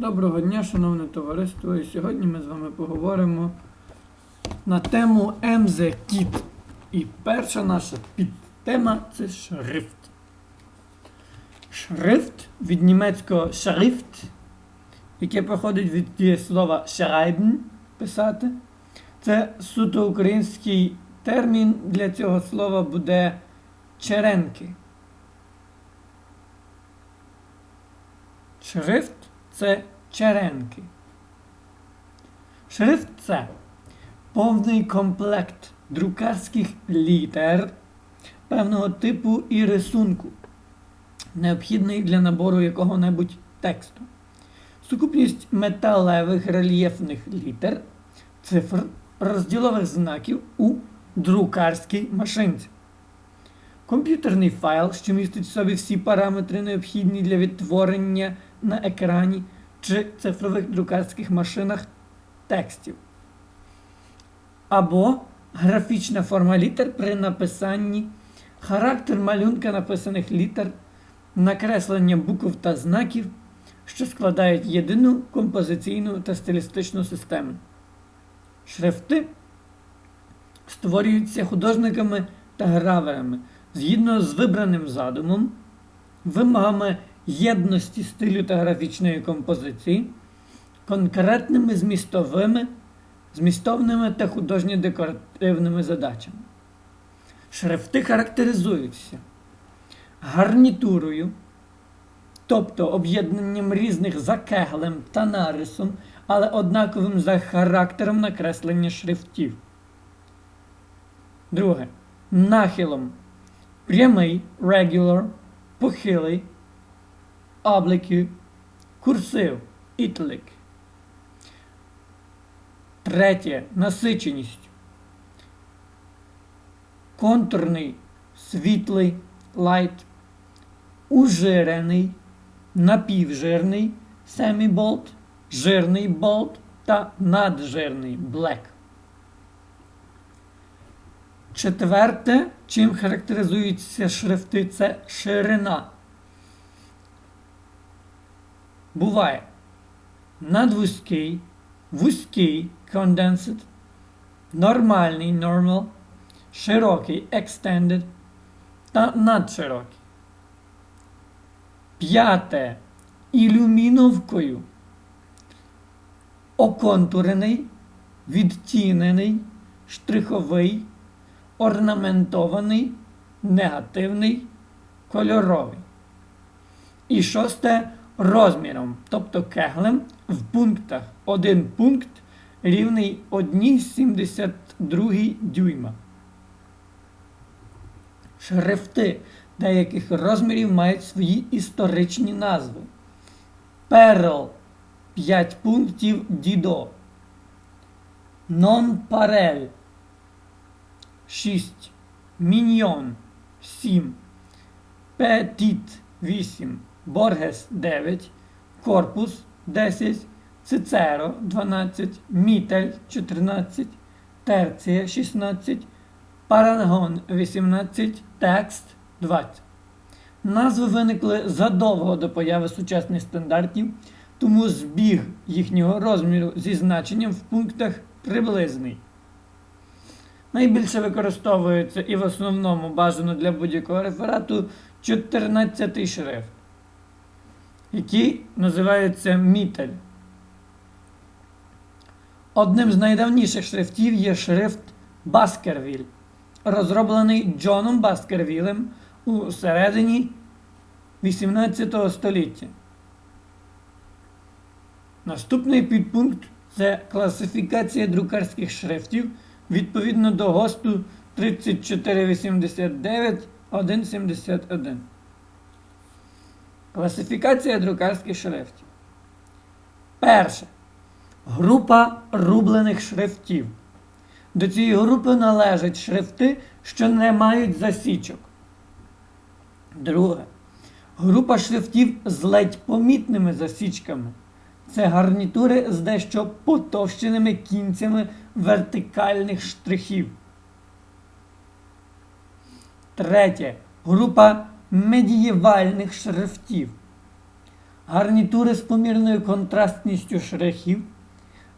Доброго дня, шановне товариство. І сьогодні ми з вами поговоримо на тему MZ-Kit. І перша наша підтема це шрифт. Шрифт від німецького Schrift, яке походить від дієслова schreiben писати. Це суто український термін для цього слова буде черенки. Шрифт це черенки. Шрифт це повний комплект друкарських літер певного типу і рисунку, необхідний для набору якого-небудь тексту. Сукупність металевих рельєфних літер, цифр, розділових знаків у друкарській машинці. Комп'ютерний файл, що містить в собі всі параметри, необхідні для відтворення на екрані чи цифрових друкарських машинах текстів. Або графічна форма літер при написанні, характер малюнка написаних літер, накреслення букв та знаків, що складають єдину композиційну та стилістичну систему. Шрифти створюються художниками та граверами згідно з вибраним задумом, вимогами єдності стилю та графічної композиції, конкретними змістовими, змістовними та художньо-декоративними задачами. Шрифти характеризуються гарнітурою, тобто об'єднанням різних за кеглем та нарисом, але однаковим за характером накреслення шрифтів. Друге. Нахилом. Прямий regular, похилий, облики, курсив, ітлик. Третє. Насиченість. Контурний, світлий, light, ужирений, напівжирний, semi-bold, жирний bold та наджирний black. Четверте, чим характеризуються шрифти, це ширина. Буває надвузький, вузький condensed, нормальний normal, широкий extended та надширокий. П'яте ілюміновкою. Оконтурений, відтінений, штриховий, орнаментований, негативний, кольоровий. І шосте розміром, тобто кеглем в пунктах. Один пункт рівний 1,72 дюйма. Шрифти деяких розмірів мають свої історичні назви. Перл 5 пунктів дідо. Нон-парель 6. Міньйон 7. Петіт 8. Боргес 9. Корпус 10. Цицеро 12. Мітель 14. Терція 16. Парагон 18. Текст 20. Назви виникли задовго до появи сучасних стандартів, тому збіг їхнього розміру зі значенням в пунктах приблизний. Найбільше використовується і в основному бажано для будь-якого реферату 14 шрифт, який називається мітель. Одним з найдавніших шрифтів є шрифт Баскервіль, розроблений Джоном Баскервілем у середині 18 століття. Наступний підпункт це класифікація друкарських шрифтів відповідно до ГОСТу 3489.171. Класифікація друкарських шрифтів. Перше. Група рублених шрифтів. До цієї групи належать шрифти, що не мають засічок. Друге. Група шрифтів з ледь помітними засічками. Це гарнітури з дещо потовщеними кінцями вертикальних штрихів. Третє. Група медієвальних шрифтів. гарнітури з помірною контрастністю штрихів,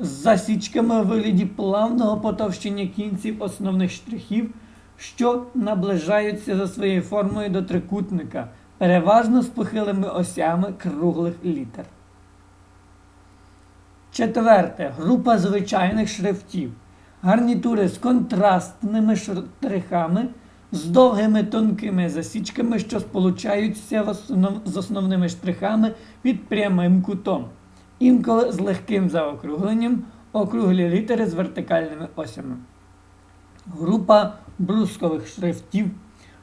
з засічками у вигляді плавного потовщення кінців основних штрихів, що наближаються за своєю формою до трикутника, переважно з похилими осями круглих літер. Четверте. Група звичайних шрифтів. Гарнітури з контрастними штрихами, з довгими тонкими засічками, що сполучаються з основними штрихами під прямим кутом. Інколи з легким заокругленням, округлі літери з вертикальними осями. Група брускових шрифтів.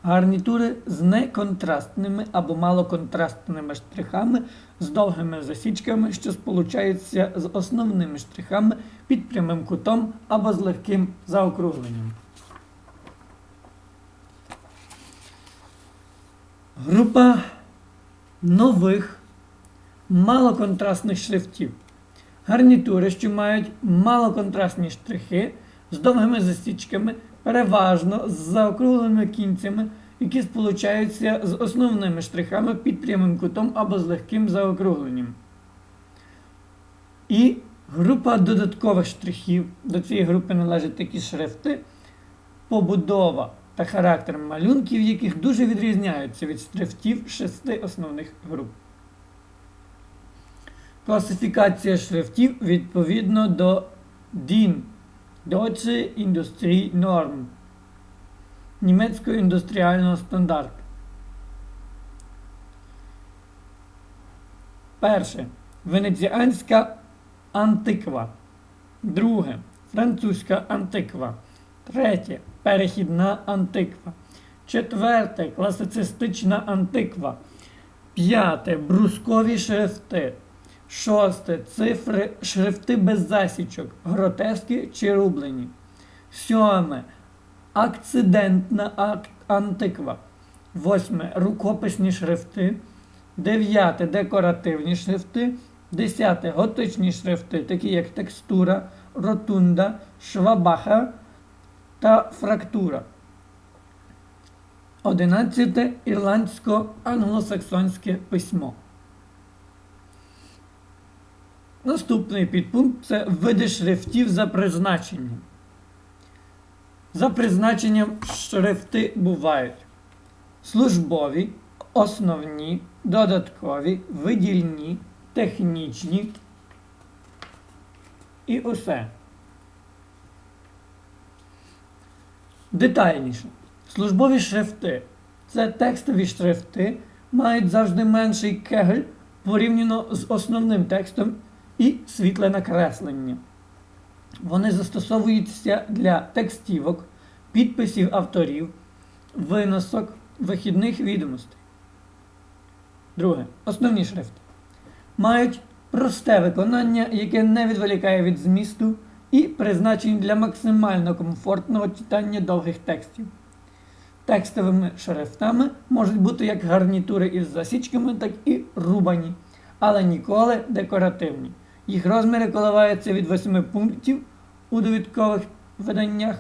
Гарнітури з неконтрастними або малоконтрастними штрихами, з довгими засічками, що сполучаються з основними штрихами під прямим кутом або з легким заокругленням. Група нових малоконтрастних шрифтів. Гарнітури, що мають малоконтрастні штрихи з довгими засічками, переважно з заокругленими кінцями, які сполучаються з основними штрихами під прямим кутом або з легким заокругленням. І група додаткових штрихів. До цієї групи належать такі шрифти, побудова та характер малюнків, яких дуже відрізняються від шрифтів шести основних груп. Класифікація шрифтів відповідно до DIN Deutsche Industrie Norm німецького індустріального стандарту. Перше. Венеціанська антиква. Друге. Французька антиква. Третє. Перехідна антиква. Четверте. Класицистична антиква. П'яте. Брускові шрифти. Шосте. Цифри шрифти без засічок. Гротески чи рублені. Сьоме. Акцидентна антиква. Восьме. Рукописні шрифти. Дев'яте. Декоративні шрифти. Десяте. Готичні шрифти, такі як текстура, ротунда, швабаха та фрактура. Одинадцяте. Ірландсько-англосаксонське письмо. Наступний підпункт це види шрифтів за призначенням. За призначенням шрифти бувають службові, основні, додаткові, видільні, технічні і усе. Детальніше. Службові шрифти це текстові шрифти, мають завжди менший кегель порівняно з основним текстом і світле накреслення. Вони застосовуються для текстівок, підписів авторів, виносок, вихідних відомостей. Друге. Основні шрифти. Мають просте виконання, яке не відволікає від змісту і призначені для максимально комфортного читання довгих текстів. Текстовими шрифтами можуть бути як гарнітури із засічками, так і рубані, але ніколи декоративні. Їх розміри коливаються від 8 пунктів у довідкових виданнях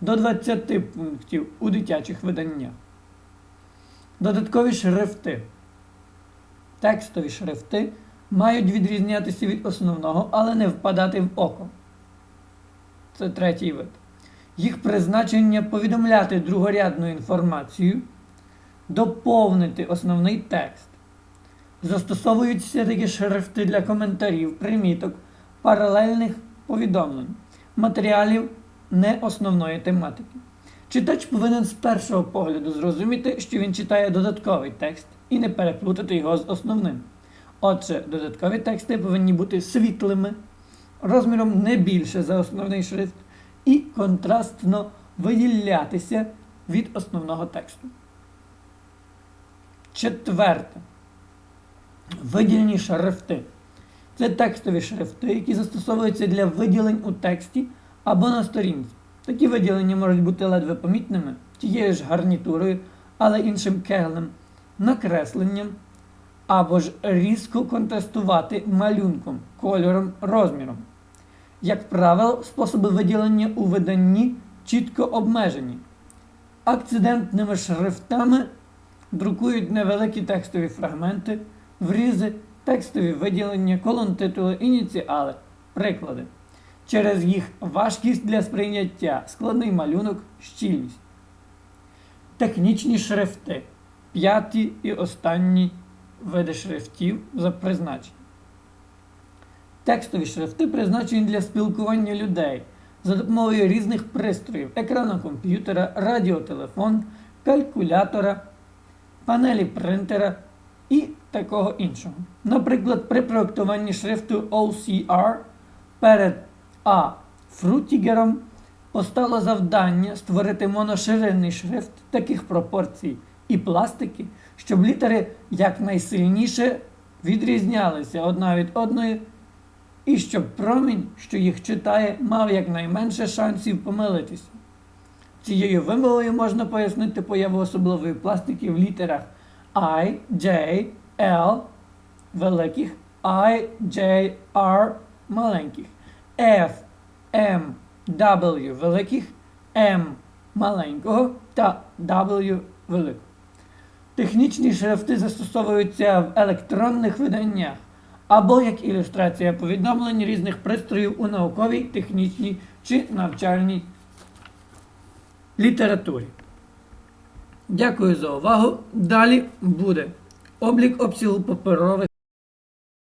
до 20 пунктів у дитячих виданнях. Додаткові шрифти. Текстові шрифти мають відрізнятися від основного, але не впадати в око. Це третій вид. Їх призначення повідомляти другорядну інформацію, доповнити основний текст. Застосовуються такі шрифти для коментарів, приміток, паралельних повідомлень, матеріалів не основної тематики. Читач повинен з першого погляду зрозуміти, що він читає додатковий текст і не переплутати його з основним. Отже, додаткові тексти повинні бути світлими, розміром не більше за основний шрифт і контрастно виділятися від основного тексту. Четверте. Виділені шрифти. Це текстові шрифти, які застосовуються для виділень у тексті або на сторінці. Такі виділення можуть бути ледве помітними, тією ж гарнітурою, але іншим кеглем, накресленням, або ж різко контрастувати малюнком, кольором, розміром. Як правило, способи виділення у виданні чітко обмежені. Акцидентними шрифтами друкують невеликі текстові фрагменти, врізи текстові виділення, колон титули, ініціали, приклади. Через їх важкість для сприйняття, складний малюнок, щільність. Технічні шрифти. П'яті і останні види шрифтів за призначенням. Текстові шрифти призначені для спілкування людей за допомогою різних пристроїв: екрану комп'ютера, радіотелефон, калькулятора, панелі принтера і такого іншого. Наприклад, при проектуванні шрифту OCR перед А. Фрутігером постало завдання створити моноширинний шрифт таких пропорцій і пластики, щоб літери якнайсильніше відрізнялися одна від одної, і щоб промінь, що їх читає, мав якнайменше шансів помилитися. Цією вимовою можна пояснити появу особливої пластики в літерах I, J, L великих, I, J, R маленьких, F, M, W великих, M маленького та W великого. Технічні шрифти застосовуються в електронних виданнях або як ілюстрація повідомлень різних пристроїв у науковій, технічній чи навчальній літературі. Дякую за увагу. Далі буде облік обсягу паперових